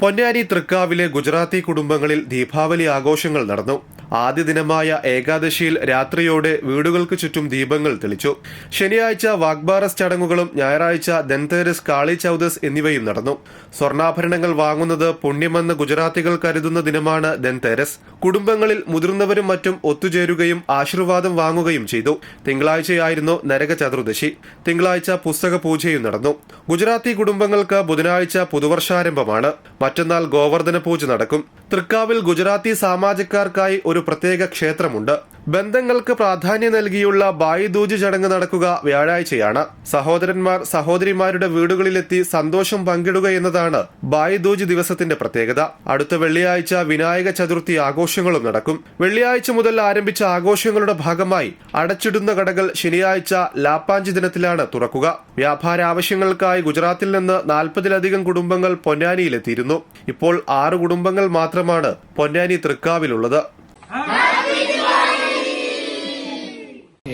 പൊന്നാനി തൃക്കാവിലെ ഗുജറാത്തി കുടുംബങ്ങളിൽ ദീപാവലി ആഘോഷങ്ങൾ നടന്നു ആദ്യ ദിനമായ ഏകാദശിയിൽ രാത്രിയോടെ വീടുകൾക്ക് ചുറ്റും ദീപങ്ങൾ തെളിച്ചു. ശനിയാഴ്ച വാഗ്ബാറസ് ചടങ്ങുകളും ഞായറാഴ്ച ദന്തേരസ് കാളി ചൌദസ് എന്നിവയും നടന്നു. സ്വർണാഭരണങ്ങൾ വാങ്ങുന്നത് പുണ്യമെന്ന് ഗുജറാത്തികൾ കരുതുന്ന ദിനമാണ് ദന്തേരസ് കുടുംബങ്ങളിൽ മുതിർന്നവരും മറ്റും ഒത്തുചേരുകയും ആശീർവാദം വാങ്ങുകയും ചെയ്തു. തിങ്കളാഴ്ചയായിരുന്നു നരക ചതുർദശി. തിങ്കളാഴ്ച പുസ്തക പൂജയും നടന്നു. ഗുജറാത്തി കുടുംബങ്ങൾക്ക് ബുധനാഴ്ച പുതുവർഷാരംഭമാണ്. മറ്റന്നാൾ ഗോവർദ്ധന പൂജ നടക്കും. തൃക്കാവിൽ ഗുജറാത്തി സാമാജിക്കാർക്കായി ഒരു പ്രത്യേക ക്ഷേത്രമുണ്ട്. ബന്ധങ്ങൾക്ക് പ്രാധാന്യം നൽകിയുള്ള ബായിദൂജ് ചടങ്ങ് നടക്കുക വ്യാഴാഴ്ചയാണ്. സഹോദരന്മാർ സഹോദരിമാരുടെ വീടുകളിലെത്തി സന്തോഷം പങ്കിടുക എന്നതാണ് ബായിദൂജ് ദിവസത്തിന്റെ പ്രത്യേകത. അടുത്ത വെള്ളിയാഴ്ച വിനായക ചതുർത്ഥി ആഘോഷങ്ങളും നടക്കും. വെള്ളിയാഴ്ച മുതൽ ആരംഭിച്ച ആഘോഷങ്ങളുടെ ഭാഗമായി അടച്ചിടുന്ന കടകൾ ശനിയാഴ്ച ലാപ്പാഞ്ച് ദിനത്തിലാണ് തുറക്കുക. വ്യാപാര ആവശ്യങ്ങൾക്കായി ഗുജറാത്തിൽ നിന്ന് നാൽപ്പതിലധികം കുടുംബങ്ങൾ പൊന്നാനിയിലെത്തിയിരുന്നു. ഇപ്പോൾ ആറ് കുടുംബങ്ങൾ മാത്രമാണ് പൊന്നാനി തൃക്കാവിലുള്ളത്.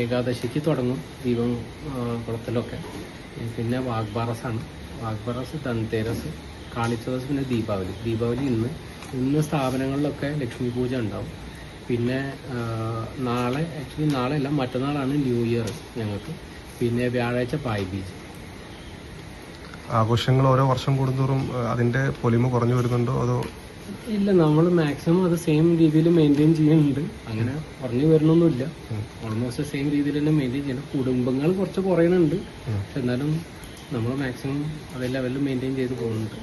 ഏകാദശിക്ക് തുടങ്ങും ദീപം കുളത്തിലൊക്കെ. പിന്നെ വാഗ്ബാറസാണ്. വാഗ്ബാറസ് ധൻതേരസ് കാളിച്ചതസ് പിന്നെ ദീപാവലി. ദീപാവലി ഇന്ന്. ഇന്ന് സ്ഥാപനങ്ങളിലൊക്കെ ലക്ഷ്മി പൂജ ഉണ്ടാവും. പിന്നെ നാളെ ആക്ച്വലി നാളെ അല്ല മറ്റന്നാളാണ് ന്യൂ ഇയർ ഞങ്ങൾക്ക്. പിന്നെ വ്യാഴാഴ്ച പായ് ബീച്ച് ആഘോഷങ്ങൾ ഓരോ വർഷം കൂടുന്തോറും അതിന്റെ പൊലിമ കുറഞ്ഞു വരുന്നുണ്ടോ? അതോ ഇല്ല നമ്മൾ മാക്സിമം അത് സെയിം രീതിയിൽ മെയിന്റെയിൻ ചെയ്യുന്നുണ്ട്. അങ്ങനെ? കുറഞ്ഞു വരണമൊന്നുമില്ല ഓൾമോസ്റ്റ് സെയിം രീതിയിൽ തന്നെ മെയിന്റെയിൻ ചെയ്യണം. കുടുംബങ്ങൾ കുറച്ച് കുറയുന്നുണ്ട് പക്ഷെ എന്നാലും നമ്മൾ മാക്സിമം അതേ ലെവലിൽ മെയിന്റെയിൻ ചെയ്ത് പോകുന്നുണ്ട്.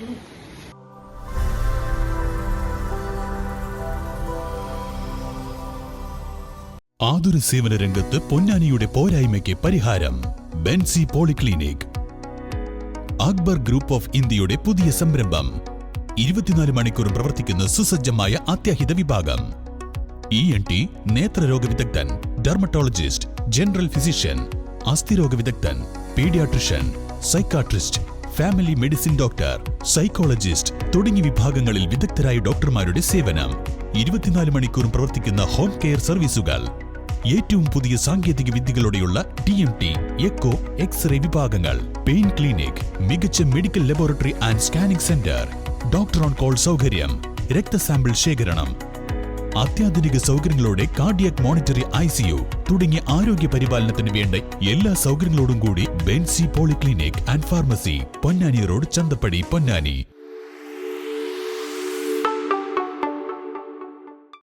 ആതുര സേവന രംഗത്ത് പൊന്നാനിയുടെ പോരായ്മയ്ക്ക് പരിഹാരം Benzy polyclinic. Akbar group of ഇന്ത്യയുടെ പുതിയ സംരംഭം ഇരുപത്തിനാല് മണിക്കൂറും പ്രവർത്തിക്കുന്ന സുസജ്ജമായ അത്യാഹിത വിഭാഗം. ഇ എൻ ടി നേത്രരോഗ വിദഗ്ധൻ ഡെർമറ്റോളജിസ്റ്റ് ജനറൽ ഫിസിഷ്യൻ അസ്ഥിരോഗ വിദഗ്ധൻ paediatrician psychiatrist family medicine doctor psychologist തുടങ്ങി വിഭാഗങ്ങളിൽ വിദഗ്ധരായ ഡോക്ടർമാരുടെ സേവനം. ഇരുപത്തിനാല് മണിക്കൂറും പ്രവർത്തിക്കുന്ന ഹോം കെയർ സർവീസുകൾ ഏറ്റവും പുതിയ സാങ്കേതിക വിദ്യകളോടെയുള്ള T M T echo x ray വിഭാഗങ്ങൾ. പെയിൻ ക്ലിനിക് മികച്ച medical laboratory and scanning centre doctor on call സൗകര്യം രക്തസാമ്പിൾ ശേഖരണം അത്യാധുനിക സൗകര്യങ്ങളോടെ കാർഡിയക് മോണിറ്ററി ഐ സിയു തുടങ്ങിയ ആരോഗ്യ പരിപാലനത്തിന് വേണ്ട എല്ലാ സൗകര്യങ്ങളോടും കൂടി Benzy polyclinic and pharmacy Ponnani road Chanthappady Ponnani.